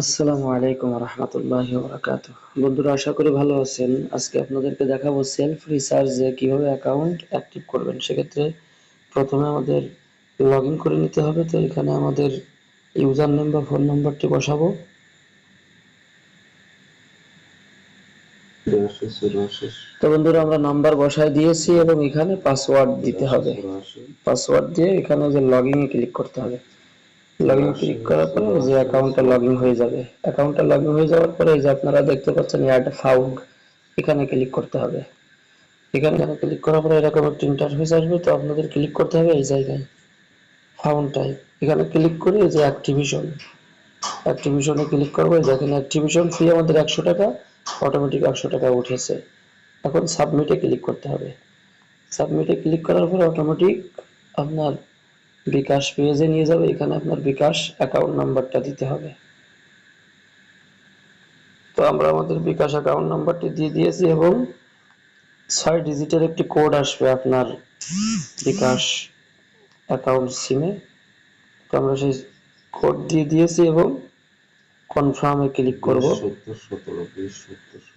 আসসালামু আলাইকুম রহমতুল্লাহ বরাকাত বন্ধুরা আশা করি ভালো আছেন। আজকে আপনাদেরকে দেখাবো সেলফ রিসার্চে কীভাবে অ্যাকাউন্ট অ্যাক্টিভ করবেন। সেক্ষেত্রে প্রথমে আমাদের লগ করে নিতে হবে। তো এখানে আমাদের ইউজার নেম বা ফোন নাম্বারটি বসাবো। তো বন্ধুরা আমরা নাম্বার বসায় দিয়েছি এবং এখানে পাসওয়ার্ড দিতে হবে। পাসওয়ার্ড দিয়ে এখানে যে লগ ইনে ক্লিক করতে হবে। লগ ইন ক্লিক করার পরে যে অ্যাকাউন্টটা লগ ইন হয়ে যাবে। অ্যাকাউন্টটা লগ ইন হয়ে যাওয়ার পরে এই যে আপনারা দেখতে পাচ্ছেন অ্যাড ফাউন্ড এখানে ক্লিক করতে হবে। এখানে ক্লিক করার পরে এরকম একটা ইন্টারফেস আসবে তো আপনাদের ক্লিক করতে হবে এই জায়গায় ফাউন্ড টাইপ এখানে ক্লিক করে এই যে অ্যাক্টিভিশন অ্যাক্টিভিশনে ক্লিক করব যেখানে অ্যাক্টিভিশন ফি আমাদের একশো টাকা অটোমেটিক একশো টাকা উঠেছে। এখন সাবমিটে ক্লিক করতে হবে। সাবমিটে ক্লিক করার পরে অটোমেটিক আপনার বিকাশ পেজে নিয়ে যাবে এখানে আপনার বিকাশ অ্যাকাউন্ট নাম্বারটা দিতে হবে। তো আমরা আমাদের বিকাশ অ্যাকাউন্ট নাম্বারটি দিয়ে দিয়েছি এবং ছয় ডিজিটের একটি কোড আসবে আপনার বিকাশ অ্যাকাউন্ট সিমে তো আমরা সেই কোড দিয়ে দিয়েছি এবং কনফার্মে ক্লিক করব।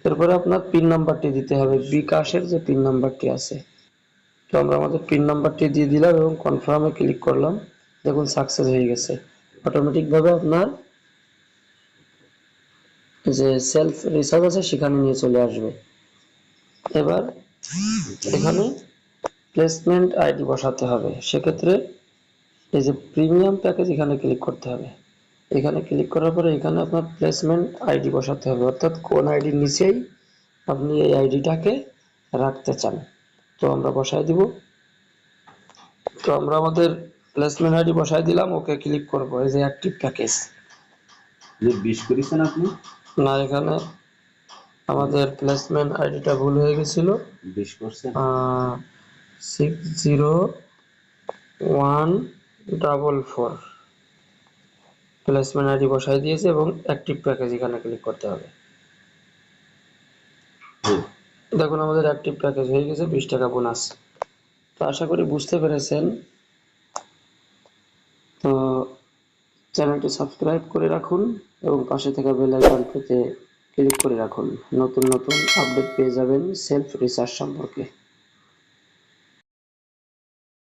এরপরে আপনার পিন নাম্বারটি দিতে হবে। বিকাশের যে পিন নাম্বারটি আছে তো আমরা আমাদের পিন নাম্বারটি দিয়ে দিলাম এবং কনফার্মে ক্লিক করলাম। দেখুন সাকসেস হয়ে গেছে। অটোমেটিক ভাবে আপনার যে সেলফ রিসার্চ আছে, সেখানে নিয়ে চলে আসবে। এবার এখানে প্লেসমেন্ট আইডি বসাতে হবে। সেক্ষেত্রে এই যে প্রিমিয়াম প্যাকেজ এখানে ক্লিক করতে হবে। এখানে ক্লিক করার পরে এখানে আপনার প্লেসমেন্ট আইডি বসাতে হবে। অর্থাৎ কোন আইডির নিচেই আপনি এই আইডিটাকে রাখতে চান। তো আমরা বসায় দিব। তো আমরা আমাদের প্লেসমেন্ট আইডি বসায় দিলাম ওকে ক্লিক করব। এই যে অ্যাক্টিভ প্যাকেজ যে বিশ করেছেন আপনি? না এখানে আমাদের প্লেসমেন্ট আইডিটা ভুল হয়ে গেছিল। বিশ করছেন। Six zero one double four placement ID বসাই দিয়েছে এবং অ্যাক্টিভ প্যাকেজ এখানে ক্লিক করতে হবে। দেখুন, আমাদের অ্যাক্টিভ প্যাকেজ হয়ে গেছে, বিশ টাকা বোনাস তো আশা করি বুঝতে পেরেছেন। তো চ্যানেলটি সাবস্ক্রাইব করে রাখুন এবং পাশে থাকা বেল আইকনটিতে ক্লিক করে রাখুন। নতুন নতুন আপডেট পেয়ে যাবেন সেলফ রিসার্চ সম্পর্কে।